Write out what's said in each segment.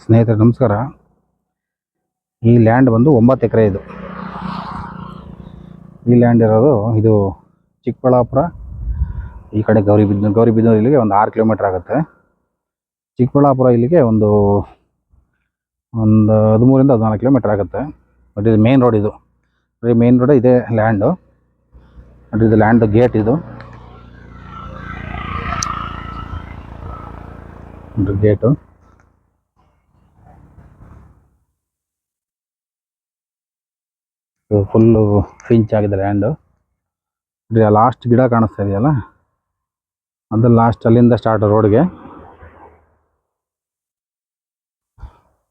ಸ್ನೇಹಿತರೆ, ನಮಸ್ಕಾರ. ಈ ಲ್ಯಾಂಡ್ ಬಂದು ಒಂಬತ್ತು ಎಕರೆ ಇದು. ಈ ಲ್ಯಾಂಡ್ ಇರೋದು ಇದು ಚಿಕ್ಕಬಳ್ಳಾಪುರ, ಈ ಕಡೆ ಗೌರಿಬಿದ್ನೂರು ಗೌರಿಬಿದ್ನೂರು ಇಲ್ಲಿಗೆ ಒಂದು ಆರು ಕಿಲೋಮೀಟ್ರ್ ಆಗುತ್ತೆ. ಚಿಕ್ಕಬಳ್ಳಾಪುರ ಇಲ್ಲಿಗೆ ಒಂದು ಒಂದು ಹದಿಮೂರಿಂದ ಹದಿನಾಲ್ಕು ಕಿಲೋಮೀಟ್ರ್ ಆಗುತ್ತೆ. ಬಟ್ ಇದು ಮೇನ್ ರೋಡ್ ಇದು. ಬರೀ ಮೇನ್ ರೋಡ್ ಇದೆ ಲ್ಯಾಂಡು ಬಟ್ ಇದು ಲ್ಯಾಂಡ್ ಗೇಟ್ ಇದು. ಗೇಟು ಫುಲ್ಲು ಫಿಂಚ್ ಆಗಿದೆ ಲ್ಯಾಂಡು ಲಾಸ್ಟ್ ಗಿಡ ಕಾಣಿಸ್ತಾ ಇದೆಯಲ್ಲ? ಅದು ಲಾಸ್ಟ್ ಅಲ್ಲಿಂದ ಸ್ಟಾರ್ಟ್ ರೋಡ್ಗೆ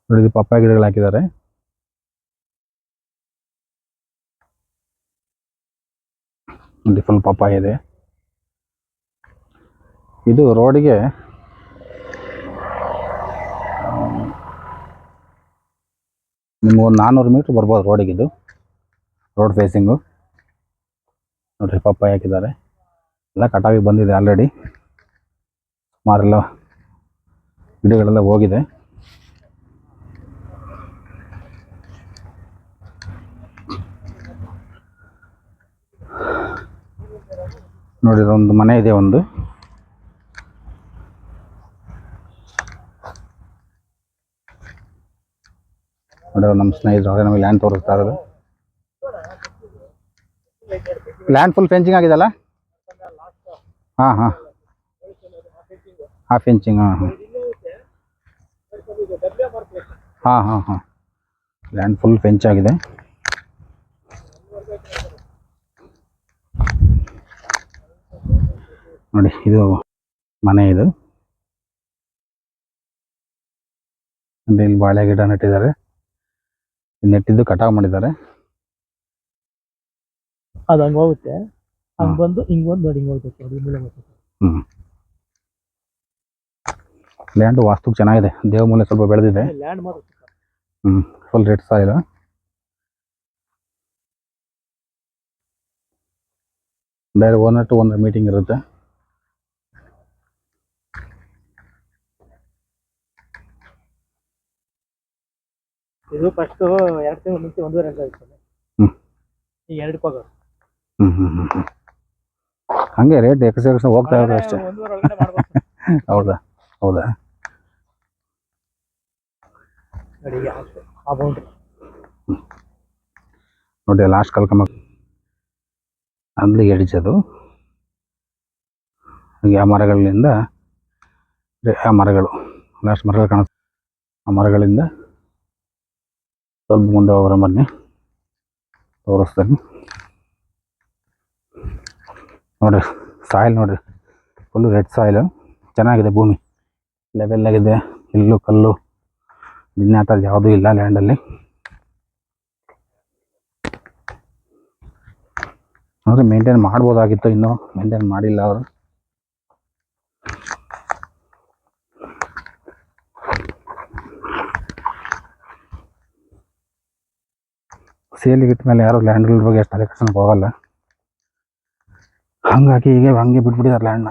ನೋಡಿ ಪಪ್ಪಾಯ ಗಿಡಗಳು ಹಾಕಿದ್ದಾರೆ. ನೋಡಿ ಫುಲ್ ಪಪ್ಪಾಯ ಇದೆ. ಇದು ರೋಡಿಗೆ ನಿಮ್ಗೆ ಒಂದು ನಾನ್ನೂರು ಮೀಟ್ರ್ ಬರ್ಬೋದು ರೋಡಿಗೆ ಇದು. ರೋಡ್ ಫೇಸಿಂಗು ನೋಡ್ರಿ ಪಪ್ಪ ಹಾಕಿದ್ದಾರೆ ಎಲ್ಲ ಕಟಾವಿಗೆ ಬಂದಿದೆ ಆಲ್ರೆಡಿ ಸುಮಾರೆಲ್ಲ ಗಿಡಗಳೆಲ್ಲ ಹೋಗಿದೆ. ನೋಡಿ ಒಂದು ಮನೆ ಇದೆ ಒಂದು. ನೋಡಿ ನಮ್ಮ ಸ್ನೇಹಿತರು ನಮಗೆ ಲ್ಯಾಂಡ್ ತೋರಿಸ್ತಾ ಇರೋದು ಲ್ಯಾಂಡ್ ಫುಲ್ ಫೆಂಚಿಂಗ್ ಆಗಿದೆಲ್ಲ ಹಾಂ ಹಾಂ. ಹಾಫ್ ಇಂಚಿಂಗ್ ಹಾಂ ಹಾಂ. ಹಾಂ ಹಾಂ ಹಾಂ. ಲ್ಯಾಂಡ್ ಫುಲ್ ಫೆಂಚ್ ಆಗಿದೆ. ನೋಡಿ, ಇದು ಮನೆ ಇದು. ಇಲ್ಲಿ ಬಾಳೆ ಗಿಡ ನೆಟ್ಟಿದ್ದಾರೆ. ನೆಟ್ಟಿದ್ದು ಕಟಾವು ಮಾಡಿದ್ದಾರೆ. ಅದು ಹಂಗೆ ಹೋಗುತ್ತೆ. ಹಂಗೆ ಬಂದು ಹಿಂಗೆ ಬಂದು ನೋಡಿ ಹಿಂಗೆ ಹೋಗ್ಬೇಕು ನೋಡಿ ಮೂಲೆ ಹೋಗ್ತೈತೆ ಹ್ಞೂ ಲ್ಯಾಂಡ್ ವಾಸ್ತು ಚೆನ್ನಾಗಿದೆ. ದೇವಮೂಲೆ ಸ್ವಲ್ಪ ಬೆಳೆದಿದೆ. ಲ್ಯಾಂಡ್ ಮಾತ್ರ. ಹ್ಞೂ ಫುಲ್ ರೆಡ್ ಸಾಯಿಲ್ ಬೇರೆ ಓನರ್ ಟು ಒಂದು ಮೀಟಿಂಗ್ ಇರುತ್ತೆ. ಇದು ಫಸ್ಟು ಎರಡು ತಿಂಗಳು ಮುಂಚೆ ಒಂದೂವರೆ. ಈಗ ಎರಡು ಪಾಗ. ಹಾಗೆ ರೇಟ್ ಎಕ್ಸರ್ಸ್ ಹೋಗ್ತಾ ಇರೋದು ಅಷ್ಟೇ. ಹೌದಾ ಹೌದಾ? ನೋಡಿ ಲಾಸ್ಟ್ ಕಲ್ಕೊಂಬ ಅಲ್ಲಿಗೆ ಎಡಿಸೋದು ಹಾಗೆ ಆ ಮರಗಳಿಂದ ಆ ಮರಗಳು. ಲಾಸ್ಟ್ ಮರಗಳು ಕಾಣ ಆ ಮರಗಳಿಂದ ಸ್ವಲ್ಪ ಮುಂದೆ ಅವರ ಬನ್ನಿ. ತೋರಿಸ್ತೀನಿ. ನೋಡಿರಿ ಸಾಯಿಲ್ ನೋಡ್ರಿ ಫುಲ್ಲು ರೆಡ್ ಸಾಯಿಲು ಚೆನ್ನಾಗಿದೆ ಭೂಮಿ. ಲೆವೆಲ್ ಆಗಿದೆ ಇಲ್ಲು ಕಲ್ಲು. ನಿನ್ನೆ ಥರದ್ದು ಯಾವುದೂ ಇಲ್ಲ ಲ್ಯಾಂಡಲ್ಲಿ ಅಂದರೆ ಮೇಂಟೈನ್ ಮಾಡ್ಬೋದಾಗಿತ್ತು ಇನ್ನೂ. ಮೇಂಟೈನ್ ಮಾಡಿಲ್ಲ ಅವರು. ಸೇಲಿಗೆ ಇಟ್ಟ ಮೇಲೆ ಯಾರು ಲ್ಯಾಂಡ್ ಬಗ್ಗೆ ಅಷ್ಟು ತಲೆ ಹೋಗಲ್ಲ. ಹಂಗಾಗಿ ಈಗ ಹಂಗೆ ಬಿಟ್ಬಿಟ್ಟಿದ್ದಾರೆ ಲ್ಯಾಂಡ್ನ.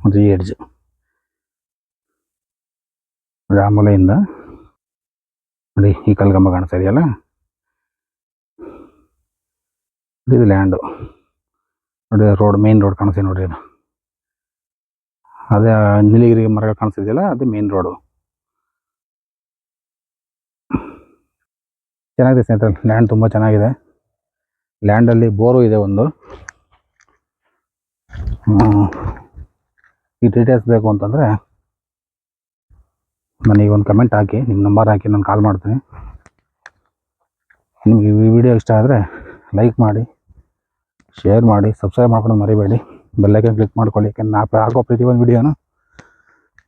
ಅದು ಈ ಎಡ್ಜ್. ಆ ಮೂಲೆಯಿಂದ ನೋಡಿ ಈ ಕಲ್ಗಂಬ ಕಾಣಿಸ್ತಾ ಇದೆಯಲ್ಲ? ಇದು ಲ್ಯಾಂಡು ನೋಡಿ ರೋಡ್ ಮೇನ್ ರೋಡ್ ಕಾಣಿಸ್ತೀವಿ ನೋಡ್ರಿ ಅದು ನೀಲಗಿರಿ ಮರಗಳು ಕಾಣಿಸ್ತಿದೆಯಲ್ಲ, ಅದು ಮೇನ್ ರೋಡು ಚೆನ್ನಾಗಿದೆ ಸ್ನೇಹಿತರೆ ಲ್ಯಾಂಡ್ ತುಂಬ ಚೆನ್ನಾಗಿದೆ. ಲ್ಯಾಂಡಲ್ಲಿ ಬೋರು ಇದೆ ಒಂದು. ಈ ಡೀಟೇಲ್ಸ್ ಬೇಕು ಅಂತಂದರೆ ನನಗೆ ಒಂದು ಕಮೆಂಟ್ ಹಾಕಿ, ನಿಮ್ಮ ನಂಬರ್ ಹಾಕಿ, ನಾನು ಕಾಲ್ ಮಾಡ್ತೀನಿ. ನಿಮಗೆ ಈ ವಿಡಿಯೋ ಇಷ್ಟ ಆದರೆ ಲೈಕ್ ಮಾಡಿ. ಶೇರ್ ಮಾಡಿ ಸಬ್ಸ್ಕ್ರೈಬ್ ಮಾಡ್ಕೊಂಡು ಮರಿಬೇಡಿ. ಬೆಲ್ಲೈಕನ್ ಕ್ಲಿಕ್ ಮಾಡ್ಕೊಳ್ಳಿ. ಯಾಕೆಂದ್ರೆ ನಾ ಹಾಕೋ ಒಂದು ವಿಡಿಯೋನು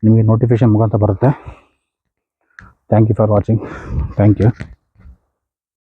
ನಿಮಗೆ ನೋಟಿಫಿಕೇಶನ್ ಮುಖಾಂತರ ಬರುತ್ತೆ. Thank you for watching thank you